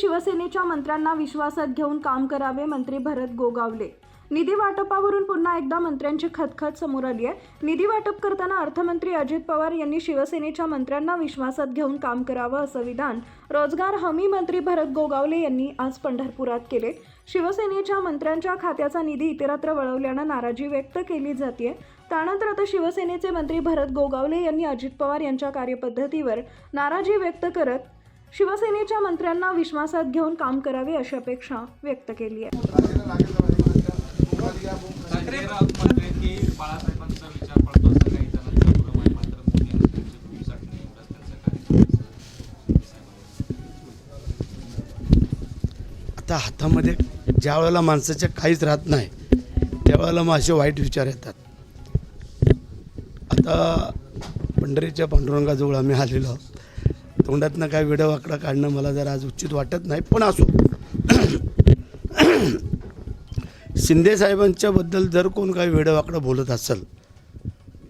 शिवसेनेच्या मंत्र्यांना विश्वासात घेऊन काम करावे मंत्री भरत गोगावले. निधी वाटपावरून पुन्हा एकदा मंत्र्यांची खतखत समोर आली आहे. निधी वाटप करताना अर्थमंत्री अजित पवार यांनी शिवसेनेच्या मंत्र्यांना विश्वासात घेऊन काम करावं असं विधान रोजगार हमी मंत्री भरत गोगावले यांनी आज पंढरपुरात केले. शिवसेनेच्या मंत्र्यांच्या खात्याचा निधी इतरत्र वळवल्यानं नाराजी व्यक्त केली जाते त्यानंतर आता शिवसेनेचे मंत्री भरत गोगावले यांनी अजित पवार यांच्या कार्यपद्धतीवर नाराजी व्यक्त करत शिवसेनेच्या मंत्र्यांना विश्वासात घेऊन काम करावे अशी अपेक्षा व्यक्त केली आहे. आता हातामध्ये ज्या वेळेला माणसाच्या काहीच राहत नाही त्यावेळेला मग असे वाईट विचार येतात. आता पंढरीच्या पांडुरंगाजवळ आम्ही आलेलो आहोत. तोंडातनं काय वेडं वाकडं काढणं मला जरा आज उचित वाटत नाही पण असो. शिंदे साहेबांच्याबद्दल जर कोण काही वेडं वाकडं बोलत असेल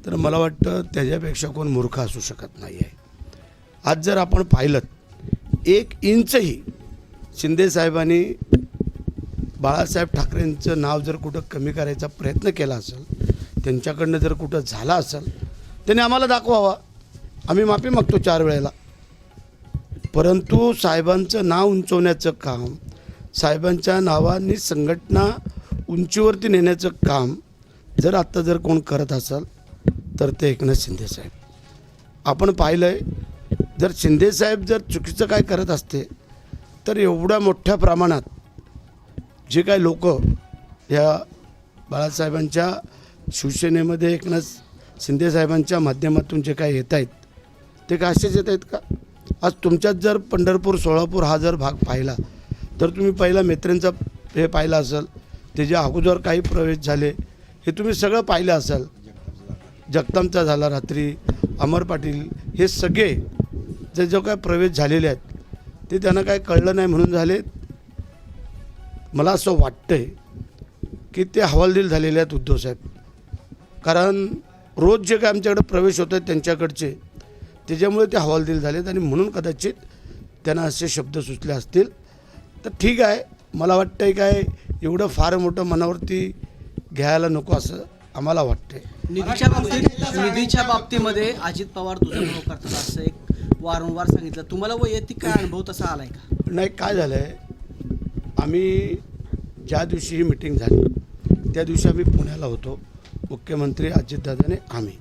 तर मला वाटतं त्याच्यापेक्षा कोण मूर्ख असू शकत नाही आहे आज जर आपण पाहिलं एक इंचही शिंदे साहेबांनी बाळासाहेब ठाकरेंचं नाव जर कुठं कमी करायचा प्रयत्न केला असेल त्यांच्याकडनं जर कुठं झाला असेल त्याने आम्हाला दाखवावा. आम्ही माफी मागतो चार वेळेला. परंतु साहेबांचं नाव उंचवण्याचं काम साहेबांच्या नावाने संघटना उंचीवरती नेण्याचं काम जर आत्ता जर कोण करत असाल तर ते एकनाथ शिंदेसाहेब आपण पाहिलं आहे जर शिंदेसाहेब जर चुकीचं काय करत असते तर एवढ्या मोठ्या प्रमाणात जे काही लोक या बाळासाहेबांच्या शिवसेनेमध्ये एकनाथ शिंदेसाहेबांच्या माध्यमातून जे काय येत आहेत ते काय असेच येत आहेत का? आज तुमच्यात जर पंढरपूर सोलापूर हा जर भाग पाहिला तर तुम्ही पहिला मेत्रेंचा हे पाहिला असेल त्याच्या अगोदर काही प्रवेश झाले हे तुम्ही सगळं पाहिलं असाल. जगतामचा झाला रात्री अमर पाटील हे सगळे जे जो काय प्रवेश झालेले आहेत ते त्यांना काय कळलं नाही म्हणून झाले. मला असं वाटतंय की ते हवालदिल झालेले आहेत उद्धवसाहेब कारण रोज जे काय आमच्याकडे प्रवेश होत आहेत त्यांच्याकडचे त्याच्यामुळे ते हवालदिल झालेत आणि म्हणून कदाचित त्यांना असे शब्द सुचले असतील. तर ठीक आहे. मला वाटतंय काय एवढं फार मोठं मनावरती घ्यायला नको असं आम्हाला वाटतंय. निधीच्या बाबतीत निधीच्या बाबतीमध्ये अजित पवार दुजाभाव करतात असं एक वारंवार सांगितलं. तुम्हाला वैयक्तिक काय अनुभव तसा आलाय का? नाही काय झालं आहे आम्ही ज्या दिवशी ही मिटिंग झाली त्या दिवशी आम्ही पुण्याला होतो. मुख्यमंत्री अजितदादाने आम्ही.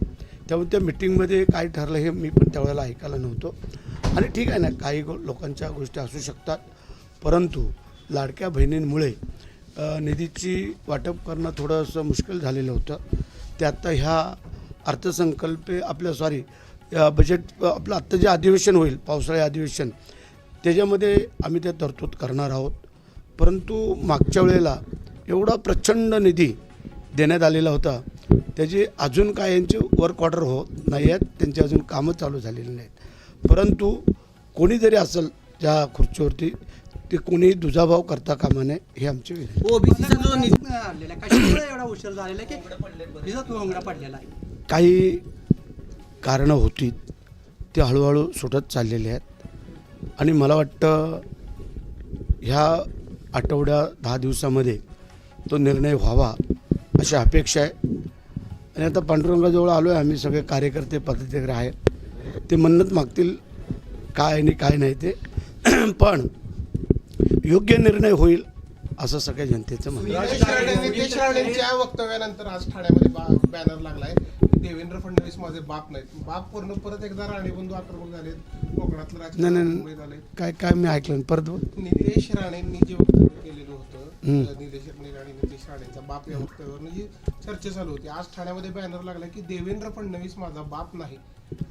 त्यामुळे त्या मिटिंगमध्ये काय ठरलं हे मी पण त्यावेळेला ऐकायला नव्हतो. आणि ठीक आहे ना काही गो लोकांच्या गोष्टी असू शकतात. परंतु लाडक्या बहिणींमुळे निधीची वाटप करणं थोडंसं मुश्किल झालेलं होतं. ते आत्ता ह्या अर्थसंकल्पे आपल्या सॉरी बजेट आपलं आत्ता जे अधिवेशन होईल पावसाळी अधिवेशन त्याच्यामध्ये आम्ही त्या तरतूद करणार आहोत. परंतु मागच्या वेळेला एवढा प्रचंड निधी देण्यात आलेला होता. त्याची अजून काय यांचे वर्क ऑर्डर होत नाही आहेत त्यांची अजून कामं चालू झालेली नाहीत. परंतु कोणी जरी असेल त्या खुर्चीवरती ते कोणीही दुजाभाव करता कामा नये हे आमचे आहे? काही कारणं होती ते हळूहळू सुटत चाललेले आहेत. आणि मला वाटतं ह्या आठवड्या दहा दिवसामध्ये तो निर्णय व्हावा अशी अपेक्षा आहे. आणि आता पांडुरंगाजवळ आलो आहे आम्ही सगळे कार्यकर्ते पदाधिकारी आहेत ते म्हणत मागतील काय आणि काय नाही ते पण योग्य निर्णय होईल असं सगळ्या जनतेचं म्हणणं आहे. वक्तव्यानंतर आज ठाण्यामध्ये बॅनर लागलाय देवेंद्र फडणवीस माझे बाप नाहीत बाप पूर्ण परत एकदा राणे बंधू आक्रमक झालेत कोकणातलं राजकारण झाले काय काय मी ऐकलं. परत. निलेश राणेंनी जे वक्तव्य केलेलं होतं. निलेश राणेंचा बाप या वक्तव्यावर जी चर्चा चालू होती. आज ठाण्यामध्ये बॅनर लागला की देवेंद्र फडणवीस माझा बाप नाही.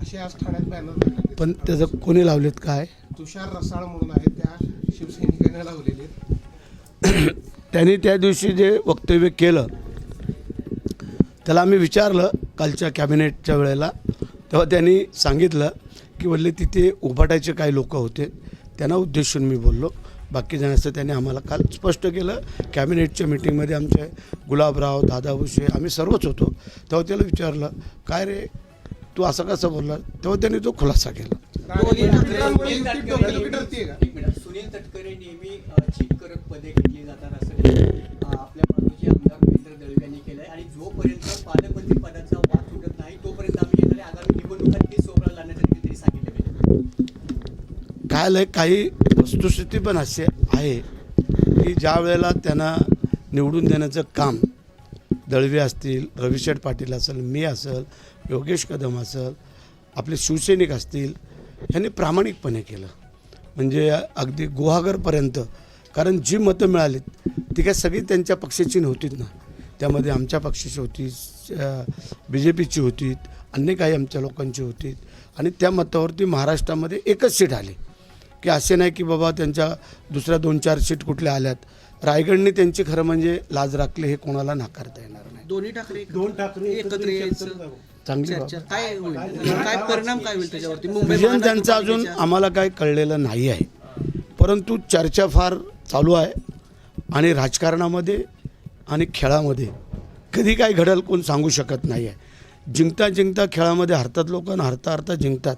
असे आज ठाण्यात बॅनर लागले पण त्याचं कोणी लावलेत काय? तुषार रसाळ म्हणून आहेत. त्या शिवसैनिकांना लावलेले आहेत. त्यांनी त्या दिवशी जे वक्तव्य केलं त्याला आम्ही विचारलं कालच्या कॅबिनेटच्या वेळेला. तेव्हा त्यांनी सांगितलं की वल्ले तिथे उभाटायचे काही लोक होते. त्यांना उद्देशून मी बोललो. बाकी जणांचं त्यांनी आम्हाला काल स्पष्ट केलं. कॅबिनेटच्या मिटिंगमध्ये आमचे गुलाबराव दादा भुसे आम्ही सर्वच होतो. तेव्हा त्याला विचारलं काय रे तू असं कसं बोलला तेव्हा त्यांनी तो खुलासा केला. सुनील तटकरे नेहमी करत पदे घेतली जातात असं आपल्या बाजूचे आमदार रवींद्र दळवे यांनी केलंय. आणि जोपर्यंत पालकमंत्री पदाचा वाद सुटत नाही तोपर्यंत आम्ही येणाऱ्या आगामी निवडणुकात ती सोबळा लावण्यासाठी तरी सांगितलं काय काही वस्तुस्थिती पण असे आहे की ज्या वेळेला त्यांना निवडून देण्याचं काम दळवे असतील रविशेठ पाटील असेल मी असेल योगेश कदम असेल आपले शिवसैनिक असतील यांनी प्रामाणिकपणे केलं. म्हणजे अगदी गुहागरपर्यंत. कारण जी मतं मिळालीत ती काय सगळी त्यांच्या पक्षाची नव्हतीच ना. त्यामध्ये आमच्या पक्षाची होती बी जे पीची होती अन्य काही आमच्या लोकांची होती आणि त्या मतावरती महाराष्ट्रामध्ये एकच सीट आली. की असे नाही की बाबा त्यांच्या दुसऱ्या दोन चार सीट कुठल्या आल्यात. रायगडने त्यांची खरं म्हणजे लाज राखली हे कोणाला नाकारता येणार नाही. दोन्ही ठाकरे दोन ठाकरे एकत्र यायचं. चांगली चर्चा. काय होईल? काय परिणाम काय होईल त्याच्यावरती? मुंबई विजन त्यांचं अजून आम्हाला काय कळलेलं नाही आहे. परंतु चर्चा फार चालू आहे आणि राजकारणामध्ये आणि खेळामध्ये कधी काय घडल कोण सांगू शकत नाही आहे जिंकता जिंकता खेळामध्ये हरतात लोक आणि हरता हरता जिंकतात.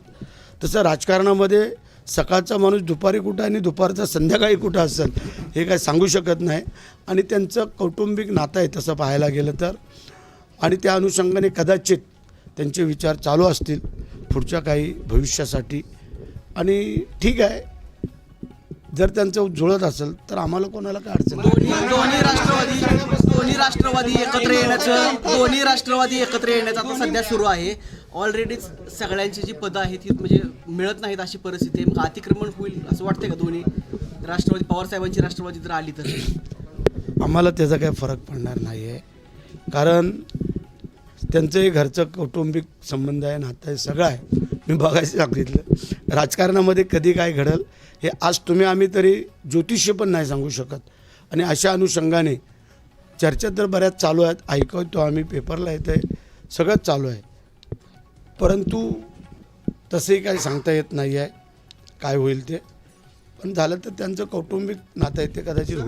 तसं राजकारणामध्ये सकाळचा माणूस दुपारी कुठं आणि दुपारचा संध्याकाळी कुठं असेल हे काय सांगू शकत नाही. आणि त्यांचं कौटुंबिक नातं आहे तसं पाहायला गेलं तर. आणि त्या अनुषंगाने कदाचित त्यांचे विचार चालू असतील पुढच्या काही भविष्यासाठी. आणि ठीक आहे. जर त्यांचं जुळत असेल तर आम्हाला कोणाला काय अडचण? दोन्ही राष्ट्रवादी राष्ट्रवादी एकत्र येण्याचं दोन्ही राष्ट्रवादी एकत्र येण्याचं आता सध्या सुरू आहे. ऑलरेडी सगळ्यांची जी पदं आहेत ही म्हणजे मिळत नाहीत अशी परिस्थिती आहे. मग अतिक्रमण होईल असं वाटतंय का दोन्ही राष्ट्रवादी पवार साहेबांची राष्ट्रवादी जर आली तर? आम्हाला त्याचा काही फरक पडणार नाही आहे कारण त्यांचंही घरचं कौटुंबिक संबंध आहे नातं आहे सगळं आहे. मी बघायचं सांगितलं. राजकारणामध्ये कधी काय घडल हे आज तुम्ही आम्ही तरी ज्योतिष्य पण नाही सांगू शकत. आणि अशा अनुषंगाने चर्चा तर बऱ्याच चालू आहेत. ऐकवतो आम्ही पेपरला येतं आहे सगळंच चालू आहे. परंतु तसंही काही सांगता येत नाही आहे काय होईल ते. पण झालं तर त्यांचं कौटुंबिक नातं आहे ते कदाचित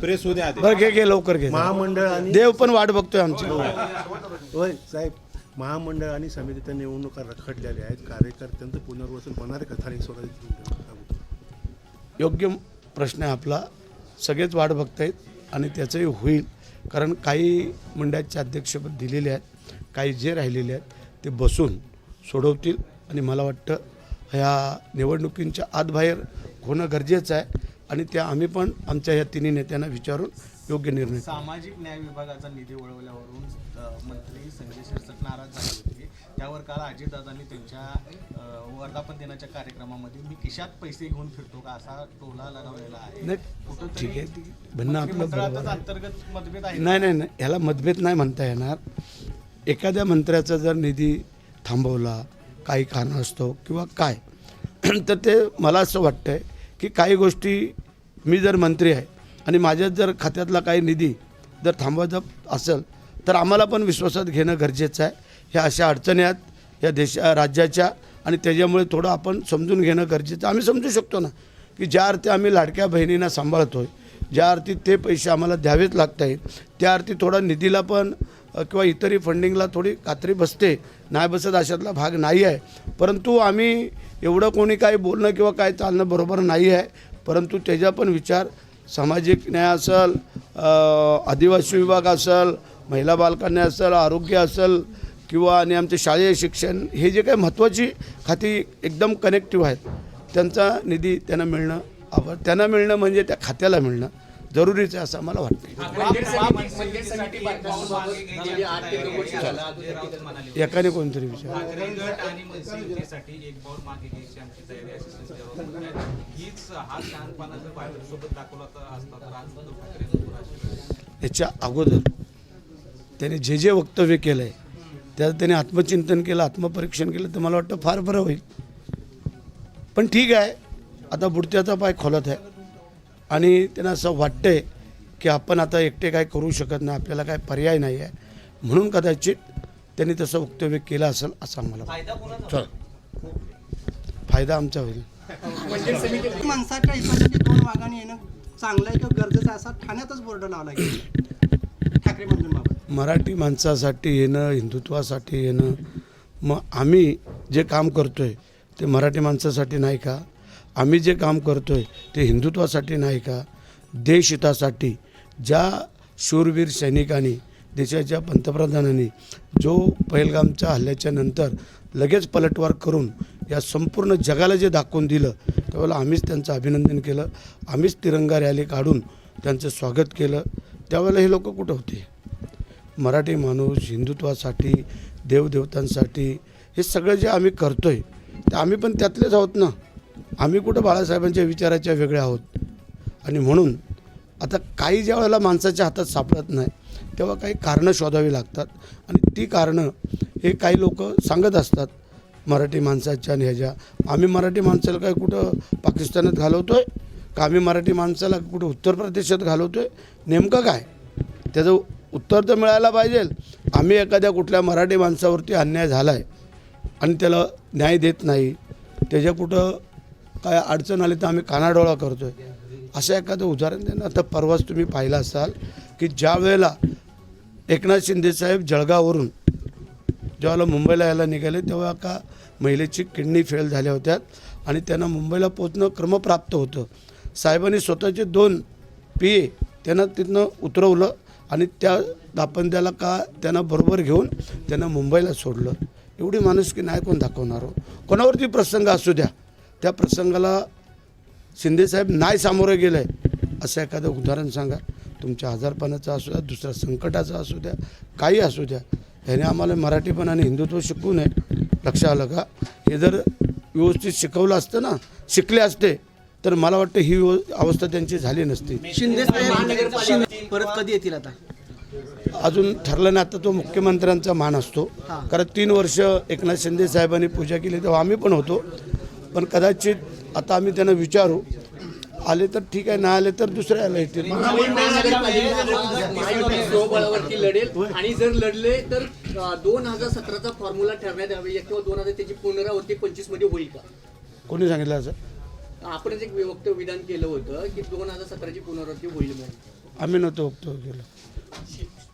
प्रेस होऊ द्या आधी. बरं घे घे लवकर घे. महामंडळ आणि देव पण वाट बघतोय आमची. होय. साहेब महामंडळ आणि समितीच्या निवडणुका रखडलेल्या आहेत. कार्यकर्त्यांचं पुनर्वसन होणार आहे का? स्थानिक स्वराज्य योग्य प्रश्न आहे आपला. सगळेच वाट बघतायत आणि त्याचंही होईल. कारण काही मंडळाचे अध्यक्षपद दिलेले आहेत काही जे राहिलेले आहेत ते बसून सोडवतील. आणि मला वाटतं ह्या निवडणुकींच्या आतबाहेर होणं गरजेचं आहे. आणि त्या आम्ही पण आमच्या ह्या तिन्ही नेत्यांना विचारून योग्य निर्णय. सामाजिक न्याय विभागाचा निधी वळवल्यावरून मंत्री संजय शिरसाट नाराज झाले होते. त्यावर काल अजितदादांनी त्यांच्या वर्धापन दिनाच्या कार्यक्रमामध्ये मी खिशात पैसे घेऊन फिरतो का? असा टोला लगावलेला आहे. ठीक आहे. म्हणणं आपलं अंतर्गत मतभेद आहे नाही नाही नाही. ह्याला मतभेद नाही म्हणता येणार. एखाद्या मंत्र्याचा जर निधी थांबवला काही कारण असतो किंवा काय तर ते मला असं वाटतं आहे की काही गोष्टी मी जर मंत्री आहे आणि माझ्या जर खात्यातला काही निधी जर थांबवायचा असेल तर आम्हाला पण विश्वासात घेणं गरजेचं आहे. ह्या अशा अडचणी आहेत या देशा राज्याच्या आणि त्याच्यामुळे थोडं आपण समजून घेणं गरजेचं आम्ही समजू शकतो ना की ज्या अर्थी आम्ही लाडक्या बहिणींना सांभाळतो आहे ज्या अर्थी ते पैसे आम्हाला द्यावेच लागत आहेत त्या अर्थी थोडा निधीला पण किंवा इतरही फंडिंगला थोडी कात्री बसते. नाही बसत अशातला भाग नाही आहे. परंतु आम्ही एवढं कोणी काही बोलणं किंवा काय चालणं बरोबर नाही आहे. परंतु त्याचा पण विचार सामाजिक न्याय असेल आदिवासी विभाग असेल महिला बालकन्या असेल आरोग्य असेल किंवा आणि आमचे शालेय शिक्षण हे जे काही महत्त्वाची खाती एकदम कनेक्टिव्ह आहेत त्यांचा निधी त्यांना मिळणं आव त्यांना मिळणं म्हणजे त्या खात्याला मिळणं. जरुरीचं आहे असं मला वाटतं. एकाने कोणतरी विचार हा राष्ट्रवादी. याच्या अगोदर त्याने जे जे वक्तव्य केलं आहे त्याचं त्याने आत्मचिंतन केलं आत्मपरीक्षण केलं तर मला वाटतं फार बरं होईल. पण ठीक आहे. आता बुडत्याचा पाय खोलत आहे. आणि त्यांना असं वाटतंय की आपण आता एकटे काय करू शकत नाही आपल्याला काय पर्याय नाही आहे. म्हणून कदाचित त्यांनी तसं वक्तव्य केलं असेल असं आम्हाला. चला. फायदा आमचा होईल. माणसाच्या हितासाठी दोन वागाने येणं चांगलं आहे किंवा गरजेचं आहे असा ठाण्यातच बोर्ड लावला गेला ठाकरे बंधूंबाबत मराठी माणसासाठी येणं हिंदुत्वासाठी येणं मग आम्ही जे काम करतो आहे ते मराठी माणसासाठी नाही का? आम्ही जे काम करतो आहे ते हिंदुत्वासाठी नाही का? देशहितासाठी ज्या शूरवीर सैनिकांनी देशाच्या पंतप्रधानांनी जो पहिलगामच्या हल्ल्याच्या नंतर लगेच पलटवार करून या संपूर्ण जगाला जे दाखवून दिलं त्यावेळेला आम्हीच त्यांचं अभिनंदन केलं. आम्हीच तिरंगा रॅली काढून त्यांचं स्वागत केलं. त्यावेळेला हे लोक कुठं होते? मराठी माणूस हिंदुत्वासाठी देवदेवतांसाठी हे सगळं जे आम्ही करतो आहे ते आम्ही पण त्यातलेच आहोत ना? आम्ही कुठं बाळासाहेबांच्या विचाराच्या वेगळ्या आहोत? आणि म्हणून आता काही ज्या वेळेला माणसाच्या हातात सापडत नाही तेव्हा काही कारणं शोधावी लागतात. आणि ती कारणं हे काही लोक सांगत असतात मराठी माणसाच्या आणि ह्याच्या. आम्ही मराठी माणसाला काय कुठं पाकिस्तानात घालवतो आहे का आम्ही मराठी माणसाला कुठं उत्तर प्रदेशात घालवतो आहे नेमकं काय? त्याचं उत्तर तर मिळायला पाहिजे. आम्ही एखाद्या कुठल्या मराठी माणसावरती अन्याय झाला आहे आणि त्याला न्याय देत नाही त्याच्या कुठं काय अडचण आली तर आम्ही कानाडोळा करतो आहे असं एखादं उदाहरण द्या ना आता परवाच तुम्ही पाहिला असाल की ज्या वेळेला एकनाथ शिंदेसाहेब जळगाववरून जेव्हा मुंबईला यायला निघाले तेव्हा का महिलेची किडनी फेल झाल्या होत्या आणि त्यांना मुंबईला पोचणं क्रमप्राप्त होतं. साहेबांनी स्वतःचे दोन पी ए त्यांना तिथनं उतरवलं आणि त्या दापंद्याला का त्यांना बरोबर घेऊन त्यांना मुंबईला सोडलं. एवढी माणुसकी नाही कोण दाखवणार हो? कोणावरती प्रसंग असू द्या. त्या प्रसंगाला शिंदेसाहेब नाही सामोरं गेलं आहे असं एखादं उदाहरण सांगा. तुमच्या आजारपणाचं असू द्या दुसऱ्या संकटाचं असू द्या काही असू द्या. ह्याने आम्हाला मराठीपण आणि हिंदुत्व शिकवू नये. लक्षात आलं का? हे जर व्यवस्थित शिकवलं असतं ना शिकले असते तर मला वाटतं ही अवस्था त्यांची झाली नसती. शिंदे परत कधी येतील आता? अजून ठरलं नाही आता तो मुख्यमंत्र्यांचा मान असतो. कारण तीन वर्ष एकनाथ शिंदे साहेबांनी पूजा केली तेव्हा आम्ही पण होतो. पण कदाचित आता आम्ही त्यांना विचारू. आले तर ठीक आहे नाही आले तर दुसऱ्या यायला येतील. स्वबळावरती लढेल आणि जर लढले तर दोन हजार सतराचा फॉर्म्युला ठरण्यात यावी किंवा दोन हजार त्याची पुनरावृत्ती पंचवीसमध्ये होईल का? कोणी सांगितलं असं? आपणच एक वक्तव्य विधान केलं होतं की दोन हजार सतराची पुनरावृत्ती होईल म्हणून. आम्ही नव्हतो वक्तव्य केलं.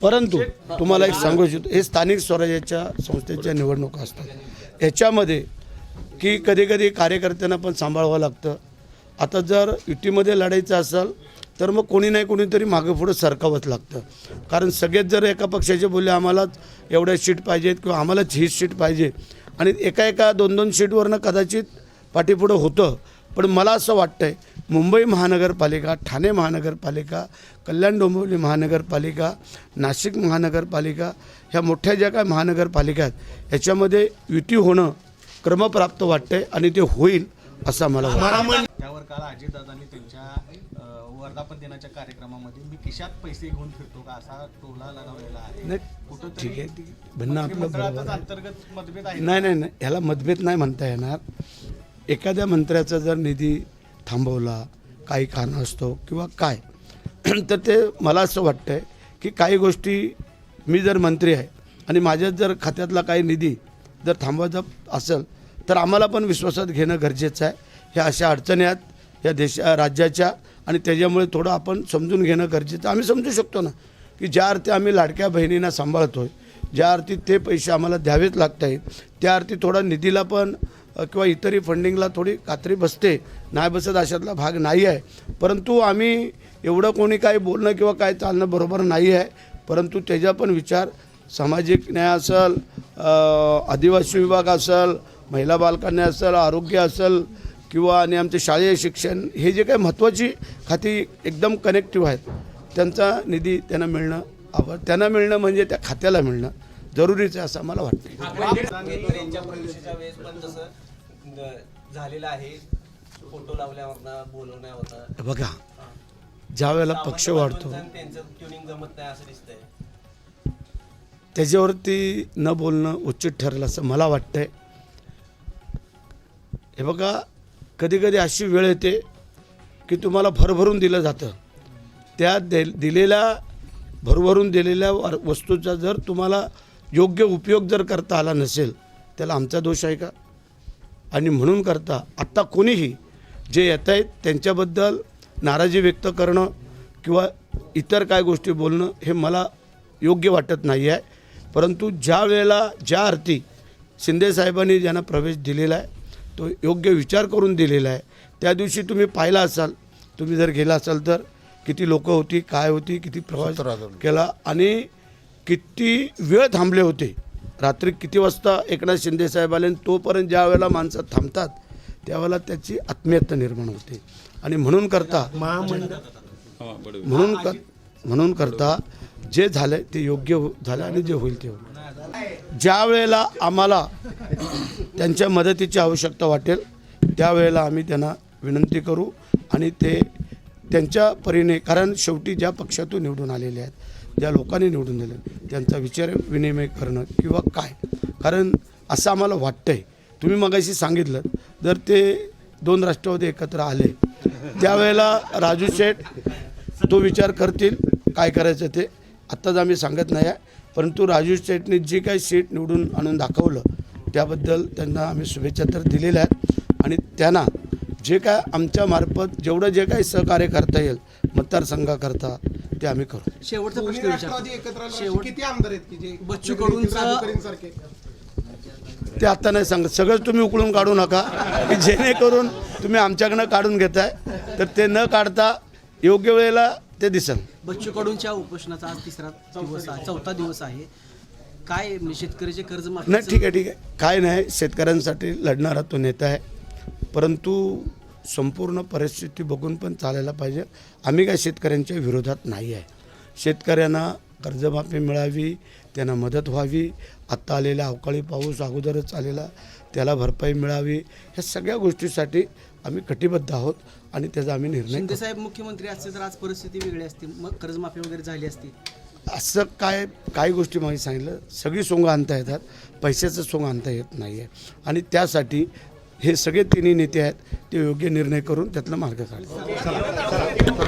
परंतु तुम्हाला एक सांगू इच्छितो हे स्थानिक स्वराज्याच्या संस्थेच्या निवडणुका असतात. याच्यामध्ये की कधी कधी कार्यकर्त्यांना पण सांभाळावं लागतं. आता जर युतीमध्ये लढायचं असेल तर मग कोणी नाही कोणीतरी मागे पुढं सरकावंच लागतं. कारण सगळेच जर एका पक्षाचे बोलले आम्हालाच एवढ्या सीट पाहिजेत किंवा आम्हालाच हीच सीट पाहिजे. आणि एका एका दोन दोन सीटवरनं कदाचित पाठीपुढं होतं. पण मला असं वाटतं आहे मुंबई महानगरपालिका ठाणे महानगरपालिका कल्याण डोंबिवली महानगरपालिका नाशिक महानगरपालिका ह्या मोठ्या ज्या काय महानगरपालिका आहेत ह्याच्यामध्ये युती होणं क्रमप्राप्त वाटतंय आणि ते होईल असं मला वाटतं त्यावर काल अजितदादांनी त्यांच्या वर्धापन दिनाच्या कार्यक्रमामध्ये मी खिशात पैसे घेऊन फिरतो का असा टोला लगावलेला आहे. नाही कुठंतरी ठीक आहे म्हणणं आपलं. अंतर्गत मतभेद आहे नाही नाही नाही. ह्याला मतभेद नाही म्हणता येणार. एखाद्या मंत्र्याचा जर निधी थांबवला काही कारण असतो किंवा काय तर ते मला असं वाटतं आहे की काही गोष्टी मी जर मंत्री आहे आणि माझ्याच जर खात्यातला काही निधी जर थांबवायचं असेल तर आम्हाला पण विश्वासात घेणं गरजेचं आहे. ह्या अशा अडचणी आहेत या देशा राज्याच्या आणि त्याच्यामुळे थोडं आपण समजून घेणं गरजेचं आम्ही समजू शकतो ना की ज्या अर्थी आम्ही लाडक्या बहिणींना सांभाळतो आहे ज्या अर्थी ते पैसे आम्हाला द्यावेच लागत आहेत त्या अर्थी थोडा निधीला पण किंवा इतरही फंडिंगला थोडी कात्री बसते नाही बसत अशातला भाग नाही आहे. परंतु आम्ही एवढं कोणी काही बोलणं किंवा काय चालणं बरोबर नाही आहे परंतु त्याचा पण विचार सामाजिक न्याय असेल आदिवासी विभाग असेल महिला बालकन्या असेल आरोग्य असेल किंवा आणि आमचे शालेय शिक्षण हे जे काही महत्त्वाची खाती एकदम कनेक्टिव्ह आहेत त्यांचा निधी त्यांना मिळणं आव त्यांना मिळणं म्हणजे त्या खात्याला मिळणं जरुरीचं आहे असं मला वाटतं बघा ज्या वेळेला पक्ष वाढतो त्याच्यावरती न बोलणं उचित ठरेल असं मला वाटतंय. हे बघा कधीकधी अशी वेळ येते की तुम्हाला भरभरून दिलं जातं. त्या दे दिलेल्या भरभरून दिलेल्या वर- वस्तूचा जर तुम्हाला योग्य उपयोग जर करता आला नसेल त्याला आमचा दोष आहे का? आणि म्हणून करता आत्ता कोणीही जे येत आहेत त्यांच्याबद्दल नाराजी व्यक्त करणं किंवा इतर काय गोष्टी बोलणं हे मला योग्य वाटत नाही आहे परंतु ज्या वेळेला ज्या अर्थी शिंदे साहेबांनी ज्यांना प्रवेश दिलेला आहे तो योग्य विचार करून दिलेला आहे त्या दिवशी तुम्ही पाहिला असाल तुम्ही जर गेला असाल तर किती लोक होती काय होती किती प्रवास केला आणि किती वेळ थांबले होते. रात्री किती वाजता एकनाथ शिंदे साहेब आले आणि तोपर्यंत ज्या वेळेला माणसं थांबतात त्यावेळेला त्याची आत्मीयता निर्माण होते. आणि म्हणून करता महामंडळ म्हणून कर म्हणून करता जे झालं ते योग्य झालं आणि जे होईल ते होईल. ज्या वेळेला आम्हाला त्यांच्या मदतीची आवश्यकता वाटेल त्यावेळेला आम्ही त्यांना विनंती करू आणि ते त्यांच्या परीने कारण शेवटी ज्या पक्षातून निवडून आलेले आहेत ज्या लोकांनी निवडून दिले त्यांचा विचार विनिमय करणं किंवा काय? कारण असं आम्हाला वाटतंय. तुम्ही मगाशी सांगितलं जर ते दोन राष्ट्रवादी एकत्र आले त्यावेळेला राजू शेठ तो विचार करतील काय करायचं ते आत्ताच आम्ही सांगत नाही आहे. परंतु राजू शेठने जे काही सीट निवडून आणून दाखवलं त्याबद्दल त्यांना आम्ही शुभेच्छा तर दिलेल्या आहेत. आणि त्यांना जे काय आमच्या मार्फत जेवढं जे काही सहकार्य करता येईल मतदारसंघाकरता ते आम्ही करू. शेवटचा प्रश्न राष्ट्रवादी विचारतो एकत्र आले शेवट- असे किती आमदार आहेत की जे बच्चू कडूंचा- सारखे ते आत्ता नाही सांगत. सगळंच तुम्ही उकळून काढू नका. की जेणेकरून तुम्ही आमच्याकडनं काढून घेताय. तर ते न काढता योग्य वेळेला ते दिसेल बच्चू कडूंच्या उपोषणाचा आज तिसरा दिवस आहे चौथा दिवस आहे. काय म्हणजे शेतकऱ्याचे कर्ज नाही ठीक आहे ठीक आहे. काय नाही शेतकऱ्यांसाठी लढणारा तो नेता आहे. परंतु संपूर्ण परिस्थिती बघून पण चालायला पाहिजे. आम्ही काय शेतकऱ्यांच्या विरोधात नाही आहे. शेतकऱ्यांना कर्जमाफी मिळावी त्यांना मदत व्हावी. आत्ता आलेला अवकाळी पाऊस अगोदरच आलेला त्याला भरपाई मिळावी. ह्या सगळ्या गोष्टीसाठी आम्ही कटिबद्ध आहोत आणि त्याचा आम्ही निर्णय. साहेब मुख्यमंत्री असते तर आज परिस्थिती वेगळी असते. मग कर्जमाफी वगैरे झाली असती. असं काय काही गोष्टी मागे सांगितलं? सगळी सोंग आणता येतात. पैशाचं सोंग आणता येत नाही आहे आणि त्यासाठी हे सगळे तिन्ही नेते आहेत ते योग्य निर्णय करून त्यातला मार्ग काढतात.